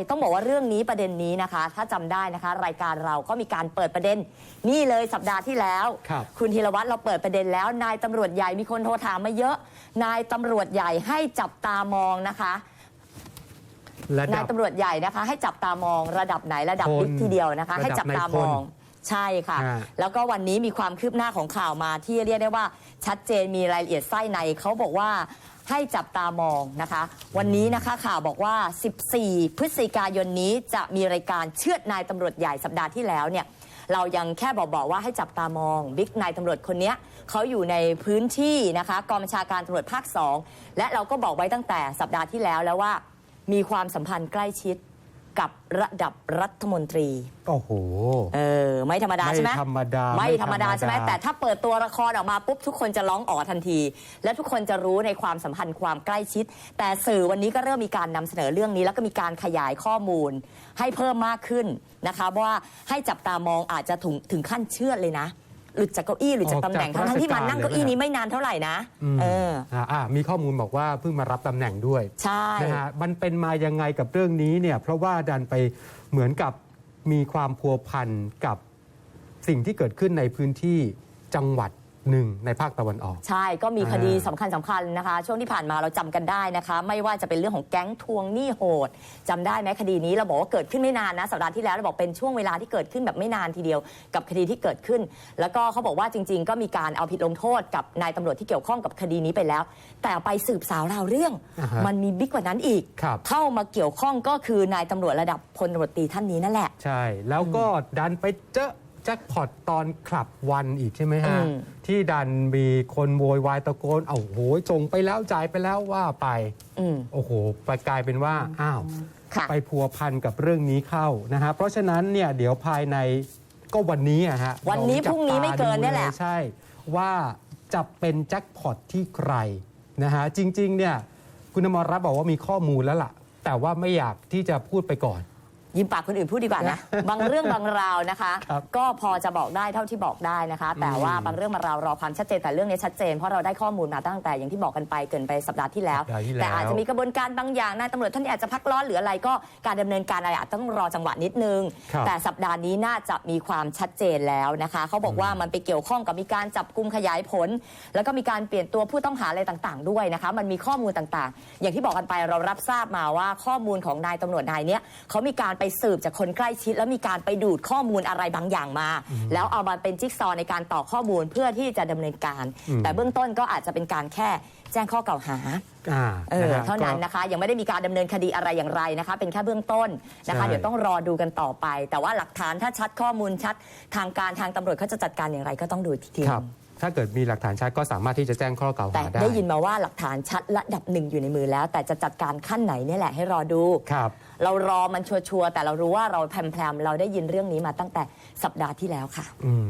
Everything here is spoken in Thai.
ต้องบอกว่าเรื่องนี้ประเด็นนี้นะคะ ถ้าจำได้นะคะ รายการเราก็มีการเปิดประเด็น นี่เลยสัปดาห์ที่แล้วครับณธีรวัตรเราเปิดประเด็นแล้ว นายตำรวจใหญ่มีคนโทรถามมาเยอะ นายตำรวจใหญ่ให้จับตามองนะคะระนาดัยบตำรวจใหญ่นะคะ ให้จับตามองระดับไหนระดับพลบิ๊กทีเดียวนะคะระดับให้จับตามองนายพ ใช่ค่ะ อ่า แล้วก็วันนี้มีความคืบหน้าของข่าวมาที่เรียกได้ว่าชัดเจนมีรายละเอียดไส้ในเขาบอกว่าให้จับตามองนะคะ วันนี้นะคะข่าวบอกว่า 14 พฤศจิกายนนี้จะมีรายการเชือดนายตำรวจใหญ่สัปดาห์ที่แล้วเนี่ย เรายังแค่บอกบอกว่าให้จับตามองบิ๊กนายตำรวจคนเนี้ยเขาอยู่ในพื้นที่นะคะกองบัญชาการตำรวจภาค 2 และเราก็บอกไว้ตั้งแต่สัปดาห์ที่แล้วแล้วว่า มีความสัมพันธ์ใกล้ชิด กับระดับรัฐมนตรี โอ้โห เออ ไม่ธรรมดาใช่ไหมไม่ธรรมดาไม่ไม่ธรรมดาใช่ไหมธรรมดาแต่ถ้าเปิดตัวละครออกมาปุ๊บทุกคนจะร้องอ๋อทันที และทุกคนจะรู้ในความสัมพันธ์ความใกล้ชิด แต่สื่อวันนี้ก็เริ่มมีการนำเสนอเรื่องนี้ แล้วก็มีการขยายข้อมูล ให้เพิ่มมากขึ้นนะคะว่าให้จับตามองอาจจะถึงถึงขั้นเชื่อดเลยนะ หลุดจากเก้าอี้หลุดจากตำแหน่งออกจากทั้งๆที่มันราชการนั่งเก้าอี้นี้ไม่นานเท่าไหร่นะอืมเอออ่าอ่ามีข้อมูลบอกว่าเพิ่งมารับตำแหน่งด้วยใช่ นะฮะมันเป็นมายังไงกับเรื่องนี้เนี่ยเพราะว่าดันไปเหมือนกับมีความพัวพันกับสิ่งที่เกิดขึ้นในพื้นที่จังหวัด หนึ่งในภาคตะวันออก ใช่ก็มีคดีอ่าสำคัญสำคัญนะคะ ช่วงที่ผ่านมาเราจำกันได้นะคะ ไม่ว่าจะเป็นเรื่องของแก๊งทวงหนี้โหดจำได้ไหมคดีนี้เราบอกว่าเกิดขึ้นไม่นานนะสัปดาห์ที่แล้วเราบอกเป็นช่วงเวลาที่เกิดขึ้นแบบไม่นานทีเดียว กับคดีที่เกิดขึ้น แล้วก็เขาบอกว่าจริง ๆ ก็มีการเอาผิดลงโทษกับนายตำรวจที่เกี่ยวข้องกับคดีนี้ไปแล้ว แต่ไปสืบสาวราวเรื่อง อ่าฮะมันมีบิ๊กกว่านั้นอีก ครับ เข้ามาเกี่ยวข้องก็คือนายตำรวจระดับพลตำรวจตรีท่านนี้นั่นแหละ ใช่ แล้วก็ดันไปเจอแจ็คพอตตอนคลับวันอีกใช่ไหมฮะ อืม ที่ดันมีคนโวยวายตะโกน เอาโหยจงไปแล้วจ่ายไปแล้วว่าไป อืม โอ้โหไปกลายเป็นว่า อ้าว ค่ะ ไปพัวพันกับเรื่องนี้เข้านะฮะ เพราะฉะนั้นเนี่ยเดี๋ยวภายในก็วันนี้อะฮะวันนี้เาจับพรุ่งนี้ไม่เกินเนี่ยแหละตาดูใช่ ว่าจะเป็นแจ็คพอตที่ใครนะฮะ จริง ๆ เนี่ยคุณอมรรัตน์บอกว่ามีข้อมูลแล้วล่ะ แต่ว่าไม่อยากที่จะพูดไปก่อน ยิ้มปากคนอื่นพูดดีกว่านะ บางเรื่องบางราวนะคะ ครับก็พอจะบอกได้เท่าที่บอกได้นะคะ แต่ว่าอืมบางเรื่องบางราวรอความชัดเจนแต่เรื่องนี้ชัดเจนเพราะเราได้ข้อมูลมาตั้งแต่อย่างที่บอกกันไปเกินไปสัปดาห์ที่แล้ว สัปดาห์ที่แล้ว แต่อาจจะมีกระบวนการบางอย่างนายตำรวจท่านนี้อาจจะพักร้อนหรืออะไรก็การดำเนินการอะไรอาจต้องรอจังหวะนิดนึง ครับ แต่สัปดาห์นี้น่าจะมีความชัดเจนแล้วนะคะ เขาบอกว่ามันไปเกี่ยวข้องกับมีการจับกลุ่มขยายผล แล้วก็มีการเปลี่ยนตัวผู้ต้องหาอะไรต่างๆ ด้วยนะคะ มันมีข้อมูลต่างๆ อย่างที่บอกกันไปเรารับทราบมาว่าข้อมูลของนายตำรวจนายเนี้ยเขามีการไปสืบจากคนใกล้ชิด แล้วมีการไปดูดข้อมูลอะไรบางอย่างมา แล้วเอามาเป็นจิ๊กซอว์ในการต่อข้อมูลเพื่อที่จะดำเนินการอืมแต่เบื้องต้นก็อาจจะเป็นการแค่แจ้งข้อกล่าวหาอ่าเออนะฮะเท่านั้นก็นะคะ ยังไม่ได้มีการดำเนินคดีอะไรอย่างไรนะคะ เป็นแค่เบื้องต้นนะคะใช่เดี๋ยวต้องรอดูกันต่อไป แต่ว่าหลักฐานถ้าชัดข้อมูลชัดทางการทางตำรวจเขาจะจัดการอย่างไรก็ต้องดูอีกทีครับ ถ้าเกิดมีหลักฐานชัดก็สามารถที่จะแจ้งข้อกล่าวแต่หาได้ได้ยินมาว่าหลักฐานชัดระดับหนึ่งอยู่ในมือแล้ว แต่จะจัดการขั้นไหนเนี่ยแหละให้รอดู ครับ เรารอมันชัวร์ๆแต่เรารู้ว่าเราแพรมๆเราได้ยินเรื่องนี้มาตั้งแต่สัปดาห์ที่แล้วค่ะ อืม